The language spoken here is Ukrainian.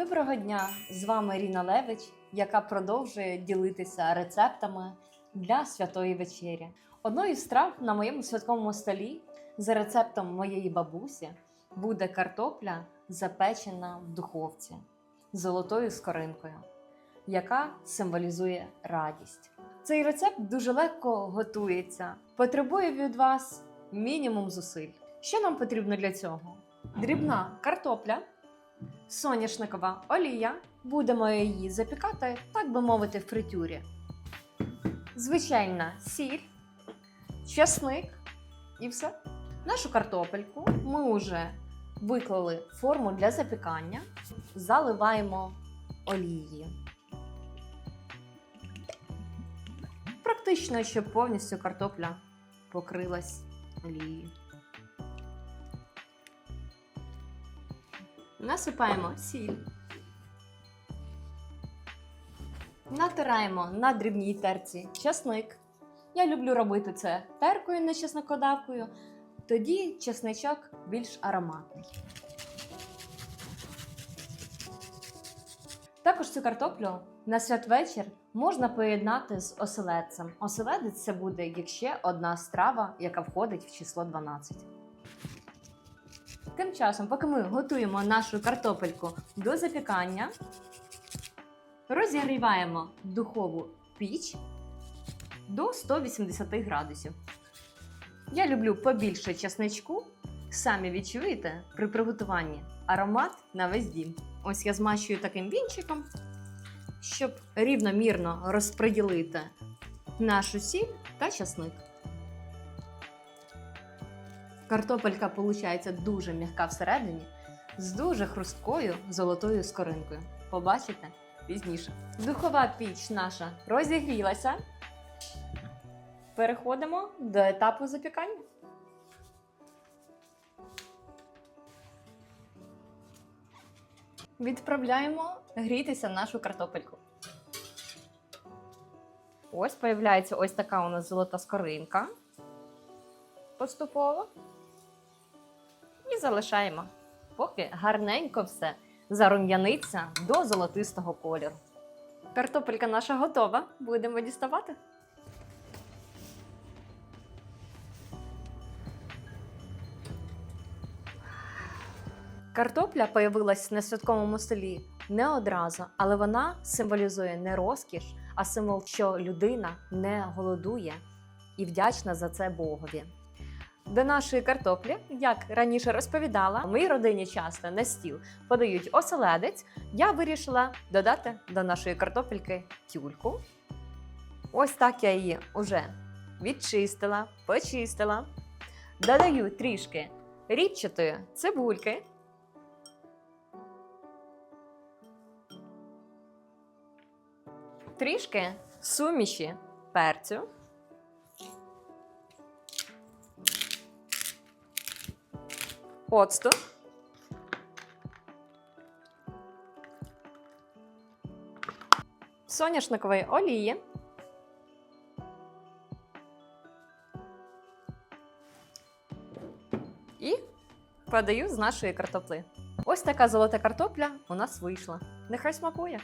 Доброго дня! З вами Ріна Левич, яка продовжує ділитися рецептами для святої вечері. Одною з страв на моєму святковому столі за рецептом моєї бабусі буде картопля, запечена в духовці з золотою скоринкою, яка символізує радість. Цей рецепт дуже легко готується, потребує від вас мінімум зусиль. Що нам потрібно для цього? Дрібна картопля соняшникова олія. Будемо її запікати, так би мовити, в фритюрі. Звичайна сіль, часник і все. Нашу картопельку ми вже виклали форму для запікання, заливаємо олією. Практично, щоб повністю картопля покрилась олією. Насипаємо сіль. Натираємо на дрібній терці часник. Я люблю робити це теркою, не чеснокодавкою. Тоді чесничок більш ароматний. Також цю картоплю на святвечір можна поєднати з оселедцем. Оселедець це буде ще одна страва, яка входить в число 12. Тим часом, поки ми готуємо нашу картопельку до запікання, розігріваємо духову піч до 180 градусів. Я люблю побільше чесничку. Самі відчуєте при приготуванні аромат на весь дім. Ось я змащую таким вінчиком, щоб рівномірно розподілити нашу сіль та часник. Картопелька виходить дуже м'яка всередині, з дуже хрусткою золотою скоринкою. Побачите пізніше. Духова піч наша розігрілася. Переходимо до етапу запікання. Відправляємо грітися нашу картопельку. Ось появляється ось така у нас золота скоринка. Поступово. Залишаємо, поки гарненько все зарум'яниться до золотистого кольору. Картопелька наша готова. Будемо діставати. Картопля появилась на святковому столі не одразу, але вона символізує не розкіш, а символ, що людина не голодує і вдячна за це Богові. До нашої картоплі, як раніше розповідала, моїй родині часто на стіл подають оселедець. Я вирішила додати до нашої картопельки тюльку. Ось так я її вже відчистила, почистила. Додаю трішки рідчатої цибульки. Трішки суміші перцю. Оцту. Соняшникової олії. І подаю з нашої картопли. Ось така золота картопля у нас вийшла. Нехай смакує.